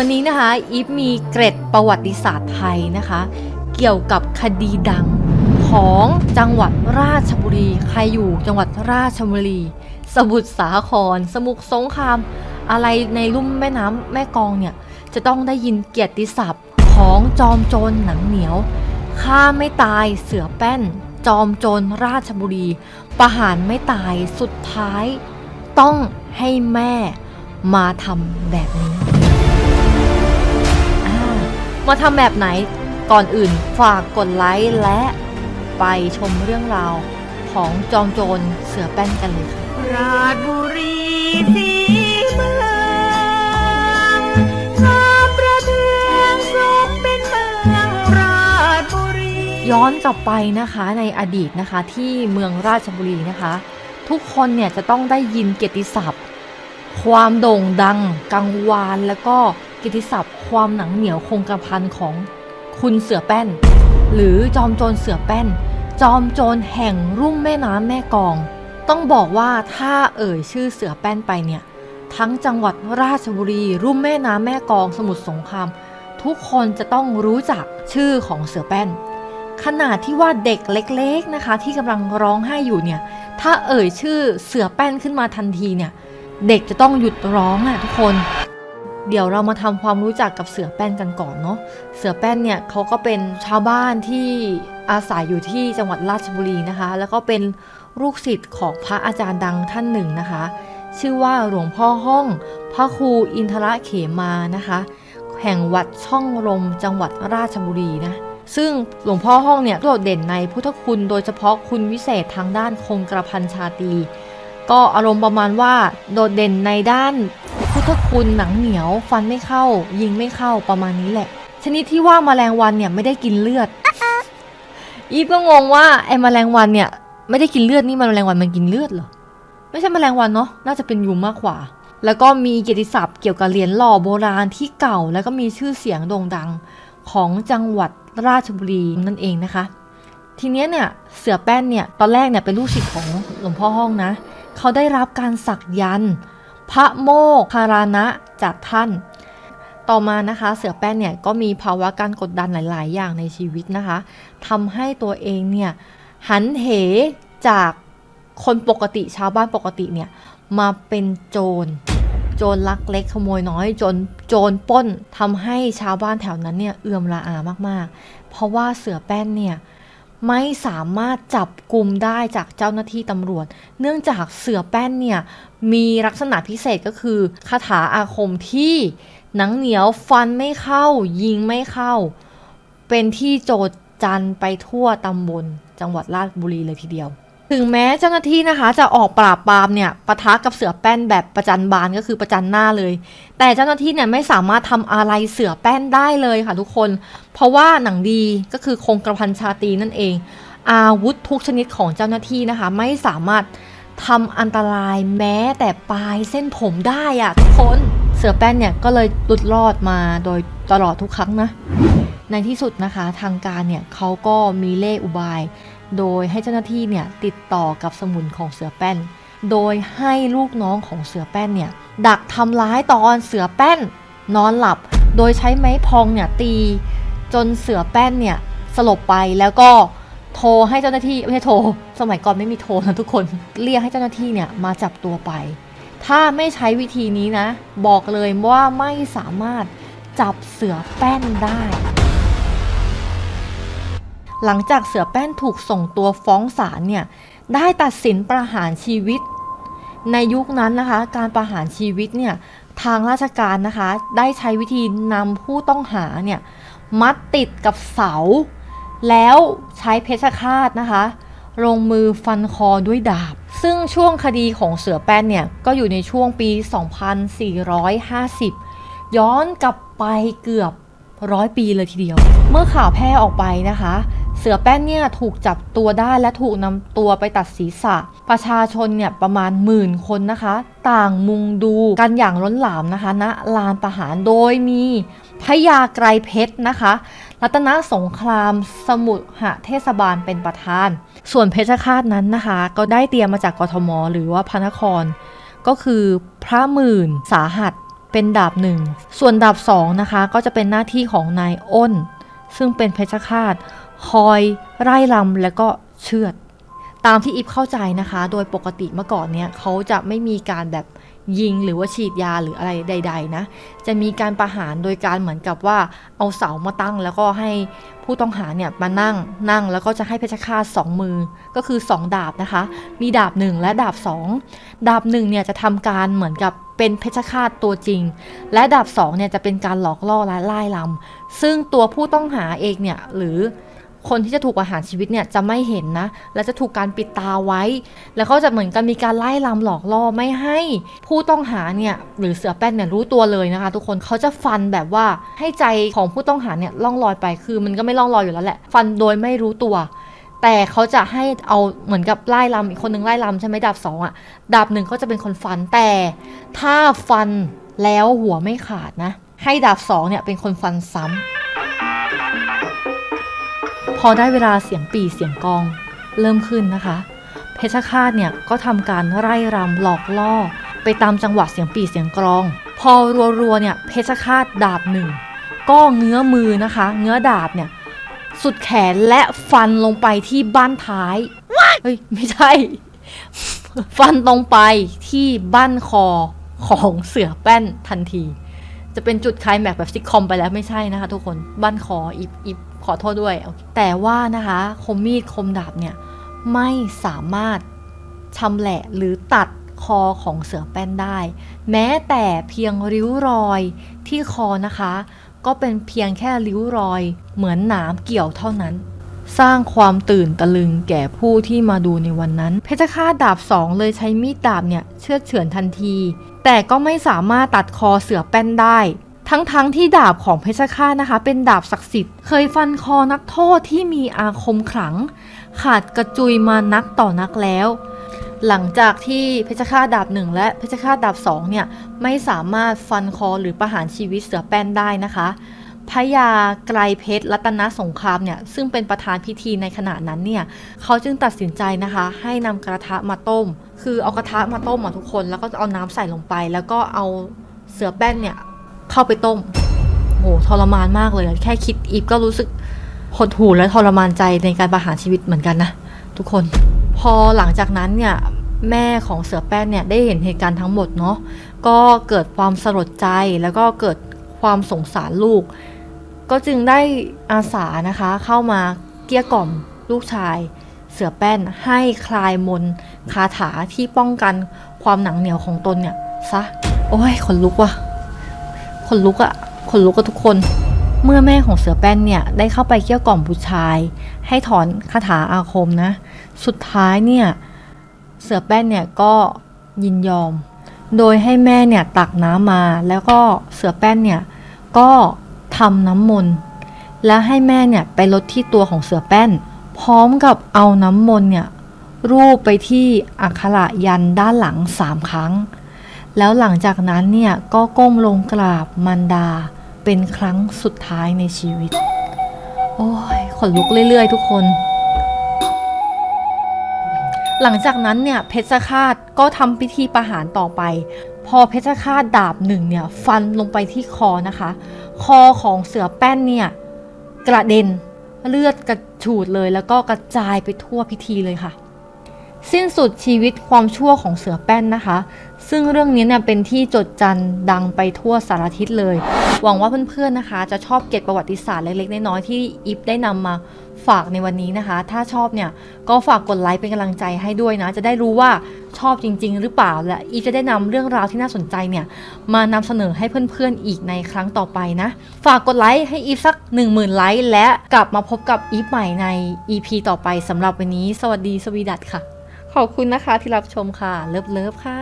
วันนี้นะคะอีฟมีเกร็ดประวัติศาสตร์ไทยนะคะ เกี่ยวกับคดีดังของจังหวัดราชบุรี ใครอยู่จังหวัดราชบุรี สมุทรสาคร สมุทรสงคราม อะไรในลุ่มแม่น้ำแม่กองเนี่ย จะต้องได้ยินเกียรติศัพท์ของจอมโจรหนังเหนียวฆ่าไม่ตายเสือแป้น จอมโจรราชบุรี ประหารไม่ตายสุดท้าย ต้องให้แม่มาทำแบบนี้ มาทำแบบไหน ก่อนอื่นฝากกดไลค์และไปชมเรื่องราวของจอมโจรเสือแป้นกันเลยค่ะราชบุรีสีเมืองงามประเทืองสมเป็นเมืองราชบุรี ย้อนกลับไปนะคะในอดีตนะคะที่เมืองราชบุรีนะคะ ทุกคนเนี่ยจะต้องได้ยินเกียรติศัพท์ ความโด่งดัง กังวานแล้วก็เกียรติศัพท์ ความหนังเหนียวคงกระพันของคุณเสือแป้น หรือจอมโจรเสือแป้น จอมโจรแห่งรุ่มแม่น้ำแม่กอง ต้องบอกว่าถ้าเอ่ยชื่อเสือแป้นไปเนี่ย ทั้งจังหวัดราชบุรี รุ่มแม่น้ำแม่กองสมุทรสงครามทุกคนจะต้องรู้จักชื่อของเสือแป้น ขนาดที่ว่าเด็กเล็กๆนะคะ ที่กำลังร้องไห้อยู่เนี่ย ถ้าเอ่ยชื่อเสือแป้นขึ้นมาทันทีเนี่ย เด็กจะต้องหยุดร้องอะทุกคน เดี๋ยวเรามาทำความรู้จักกับเสือแป้นกันก่อนเนาะ เสือแป้นเนี่ยเขาก็เป็นชาวบ้านที่อาศัยอยู่ที่จังหวัดราชบุรีนะคะ แล้วก็เป็นลูกศิษย์ของพระอาจารย์ดังท่านหนึ่งนะคะ ชื่อว่าหลวงพ่อห้องพระครูอินทระเขมานะคะ แห่งวัดช่องลมจังหวัดราชบุรีนะ ซึ่งหลวงพ่อห้องเนี่ยโดดเด่นในพุทธคุณโดยเฉพาะคุณวิเศษทางด้านคงกระพันชาตีก็อารมณ์ประมาณว่าโดดเด่นในด้าน พุทธคุณหนังเหนียวฟันไม่เข้า ยิงไม่เข้าประมาณนี้แหละ ชนิดที่ว่าแมลงวันเนี่ยไม่ได้กินเลือด อีฟก็งงว่าไอ้แมลงวันเนี่ย ไม่ได้กินเลือดนี่มันแมลงวันมันกินเลือดเหรอไม่ใช่แมลงวันเนาะน่าจะเป็นยุงมากกว่า แล้วก็มีเกียรติศัพท์เกี่ยวกับเหรียญหล่อโบราณที่เก่า แล้วก็มีชื่อเสียงโด่งดังของจังหวัดราชบุรีนั่นเองนะคะ ทีเนี้ยเนี่ยเสือแป้นเนี่ยตอนแรกเนี่ยเป็นลูกศิษย์ของหลวงพ่อห้องนะ เขาได้รับการสักยันต์ พระโมคคารานะจากท่าน ต่อมานะคะเสือแป้นเนี่ยก็มีภาวะการกดดันหลาย ๆ อย่างในชีวิตนะคะทำให้ตัวเองเนี่ยหันเหจากคนปกติชาวบ้านปกติเนี่ยมาเป็นโจรโจรลักเล็กขโมยน้อยจนโจรป้นทำให้ชาวบ้านแถวนั้นเนี่ยเอื่อมละอามากๆ เพราะว่าเสือแป้นเนี่ย ไม่สามารถจับกลุ่มได้จากเจ้าหน้าที่ตำรวจ เนื่องจากเสือแป้นเนี่ย มีลักษณะพิเศษก็คือคาถาอาคมที่หนังเหนียวฟันไม่เข้า ยิงไม่เข้า เป็นที่โจดจันไปทั่วตำบลจังหวัดราชบุรีเลยทีเดียว ถึงแม้เจ้าหน้าที่นะคะจะออกปราบปรามเนี่ยปะทะกับเสือแป้นแบบประจันบานก็คือประจันหน้าเลย แต่เจ้าหน้าที่เนี่ยไม่สามารถทำอะไรเสือแป้นได้เลยค่ะทุกคน เพราะว่าหนังดีก็คือคงกระพันชาตีนั่นเอง อาวุธทุกชนิดของเจ้าหน้าที่นะคะ ไม่สามารถทำอันตรายแม้แต่ปลายเส้นผมได้อะทุกคนเสือแป้นเนี่ยก็เลยหลุดรอดมาโดยตลอดทุกครั้งนะในที่สุดนะคะทางการเนี่ยเขาก็มีเล่ห์อุบาย โดยให้เจ้าหน้าที่เนี่ยติดต่อกับสมุนของเสือแป้น โดยให้ลูกน้องของเสือแป้นเนี่ยดักทำร้ายตอนเสือแป้น นอนหลับ โดยใช้ไม้พองเนี่ยตี จนเสือแป้นเนี่ยสลบไปแล้วก็โทรให้เจ้าหน้าที่ไม่ใช่โทรสมัยก่อนไม่มีโทรนะทุกคน เรียกให้เจ้าหน้าที่เนี่ยมาจับตัวไป ถ้าไม่ใช้วิธีนี้นะ บอกเลยว่าไม่สามารถจับเสือแป้นได้ หลังจากเสือแป้นถูกส่งตัวฟ้องศาลเนี่ยได้ตัดสินประหารชีวิต ในยุคนั้นนะคะ การประหารชีวิตเนี่ยทางราชการนะคะได้ใช้วิธีนำผู้ต้องหาเนี่ยมัดติดกับเสา แล้วใช้เพชฌฆาตนะคะ ลงมือฟันคอด้วยดาบ ซึ่งช่วงคดีของเสือแป้นเนี่ยก็อยู่ในช่วงปี 2450 ย้อนกลับไปเกือบร้อยปีเลยทีเดียว เมื่อข่าวแพร่ออกไปนะคะ เสือแป้นเนี่ยถูกจับตัวได้และถูกนำตัวไปตัดศีรษะ ประชาชนเนี่ยประมาณหมื่นคนนะคะ ต่างมุงดูกันอย่างล้นหลามนะคะณลานประหารโดยมีพญาไกรเพชรนะคะ รัตนสงครามสมุหเทศบาลเป็นประธาน ส่วนเพชรฆาตนั้นนะคะ ก็ได้เตรียมมาจากกทม หรือว่าพระนคร ก็คือพระหมื่นสาหัสเป็นดาบหนึ่ง ส่วนดาบสองนะคะ ก็จะเป็นหน้าที่ของนายอ้น ซึ่งเป็นเพชฌฆาต คอยไล่ลำแล้วก็เชือด ตามที่อิฟเข้าใจนะคะ โดยปกติเมื่อก่อนเนี่ยเขาจะไม่มีการแบบยิงหรือว่าฉีดยาหรืออะไรใด ๆ นะ จะมีการประหารโดยการเหมือนกับว่าเอาเสามาตั้ง แล้วก็ให้ผู้ต้องหาเนี่ยมานั่งนั่งแล้วก็จะให้เพชฌฆาตสองมือก็คือสองดาบนะคะ มีดาบหนึ่งและดาบสองดาบหนึ่งเนี่ยจะทำการเหมือนกับเป็นเพชฌฆาตตัวจริง และดาบสองเนี่ยจะเป็นการหลอกล่อและไล่ลำซึ่งตัวผู้ต้องหาเองเนี่ยหรือ คนที่จะถูกประหารชีวิตเนี่ยจะไม่เห็นนะ และจะถูกการปิดตาไว้ แล้วก็จะเหมือนกันมีการไล่ลำหลอกล่อไม่ให้ผู้ต้องหาเนี่ยหรือเสือแป้นเนี่ยรู้ตัวเลยนะคะ ทุกคนเขาจะฟันแบบว่าให้ใจของผู้ต้องหาเนี่ยล่องลอยไปคือมันก็ไม่ล่องลอยอยู่แล้วแหละ ฟันโดยไม่รู้ตัว แต่เขาจะให้เอาเหมือนกับไล่ลำอีกคนหนึ่งไล่ลำใช่ไหมดาบสองอะดาบหนึ่งเขาจะเป็นคนฟันแต่ ถ้าฟันแล้วหัวไม่ขาดนะ ให้ดาบสองเนี่ยเป็นคนฟันซ้ำ พอได้เวลาเสียงปีเสียงกองเริ่มขึ้นนะคะ เพชรฆาตเนี่ยก็ทำการไล่รำหลอกล่อ ไปตามจังหวะเสียงปีเสียงกลอง พอรัวๆเนี่ยเพชรฆาตดาบหนึ่งก็เงื้อมือนะคะ เงื้อดาบเนี่ยสุดแขนและฟันลงไปที่บ้านท้ายเฮ้ยไม่ใช่ ฟันตรงไปที่บ้านคอของเสือแป้นทันที จะเป็นจุดคลายแม็กแบบซิทคอมไปแล้วไม่ใช่นะคะทุกคนบ้านคออิบอิบขอโทษด้วย แต่ว่านะคะคมมีดคมดาบเนี่ยไม่สามารถชำแหละหรือตัดคอของเสือแป้นได้ แม้แต่เพียงริ้วรอยที่คอนะคะ ก็เป็นเพียงแค่ริ้วรอยเหมือนหนามเกี่ยวเท่านั้น สร้างความตื่นตะลึงแก่ผู้ที่มาดูในวันนั้น เพชฌฆาตดาบสองเลยใช้มีดดาบเนี่ยเชือดเฉือนทันที แต่ก็ไม่สามารถตัดคอเสือแป้นได้ ทั้งๆทที่ดาบของเพชฌฆาตนะคะ เป็นดาบศักดิ์สิทธิ์ เคยฟันคอนักโทษที่มีอาคมขลัง ขาดกระจุยมานักต่อนักแล้ว หลังจากที่เพชฌฆาตดาบหนึ่งและเพชฌฆาตดาบสองเนี่ยไม่สามารถฟันคอหรือประหารชีวิตเสือแป้นได้นะคะ พระยาไกรเพชรรัตนสงครามเนี่ยซึ่งเป็นประธานพิธีในขณะนั้นเนี่ยเขาจึงตัดสินใจนะคะ ให้นำกระทะมาต้ม คือเอากระทะมาต้มอะทุกคนแล้วก็เอาน้ำใส่ลงไป แล้วก็เอาเสือแป้นเนี่ยเข้าไปต้มโหทรมานมากเลย แค่คิดอีฟก็รู้สึกหดหู่และทรมานใจในการประหารชีวิตเหมือนกันนะทุกคน พอหลังจากนั้นเนี่ยแม่ของเสือแป้นเนี่ยได้เห็นเหตุการณ์ทั้งหมดเนาะก็เกิดความสลดใจแล้วก็เกิดความสงสารลูก ก็จึงได้อาสานะคะเข้ามาเกี้ยกล่อมลูกชาย เสือแป้นให้คลายมนคาถาที่ป้องกันความหนังเหนียวของตนเนี่ยซะ โอ้ยขนลุกว่ะขนลุกอะขนลุกกับทุกคน เมื่อแม่ของเสือแป้นเนี่ยได้เข้าไปเกี้ยกล่อมผู้ชาย ให้ถอนคาถาอาคมนะ สุดท้ายเนี่ยเสือแป้นเนี่ยก็ยินยอม โดยให้แม่เนี่ยตักน้ำมาแล้วก็เสือแป้นเนี่ยก็ ทำน้ำมนต์แล้วให้แม่เนี่ยไปลดที่ตัวของเสือแป้น พร้อมกับเอาน้ำมนต์เนี่ยรูปไปที่อักขระยันด้านหลังสามครั้ง แล้วหลังจากนั้นเนี่ยก็ก้มลงกราบมันดาเป็นครั้งสุดท้ายในชีวิต โอ้ยขนลุกเรื่อยๆ ทุกคน หลังจากนั้นเนี่ยเพชฌฆาตก็ทำพิธีประหารต่อไป พอเพชฌฆาตดาบหนึ่งเนี่ยฟันลงไปที่คอนะคะ คอของเสือแป้นเนี่ยกระเด็นเลือดกระฉูดเลยแล้วก็กระจายไปทั่วพิธีเลยค่ะ สิ้นสุดชีวิตความชั่วของเสือแป้นนะคะ ซึ่งเรื่องนี้เนี่ยเป็นที่จดจันดังไปทั่วสารทิศเลย หวังว่าเพื่อนๆนะคะ จะชอบเก็บประวัติศาสตร์เล็กๆน้อยๆที่อิฟได้นำมาฝากในวันนี้นะคะ ถ้าชอบเนี่ยก็ฝากกดไลค์เป็นกำลังใจให้ด้วยนะ จะได้รู้ว่าชอบจริง ๆ หรือเปล่า และอีฟจะได้นำเรื่องราวที่น่าสนใจเนี่ยมานำเสนอให้เพื่อนๆอีกในครั้งต่อไปนะ ฝากกดไลค์ให้อีฟสัก 10,000 ไลค์และกลับมาพบกับอีฟใหม่ใน EP ต่อไปสำหรับวันนี้ สวัสดีสวีดัตค่ะ ขอบคุณนะคะที่รับชมค่ะ เลิฟเลิฟค่ะ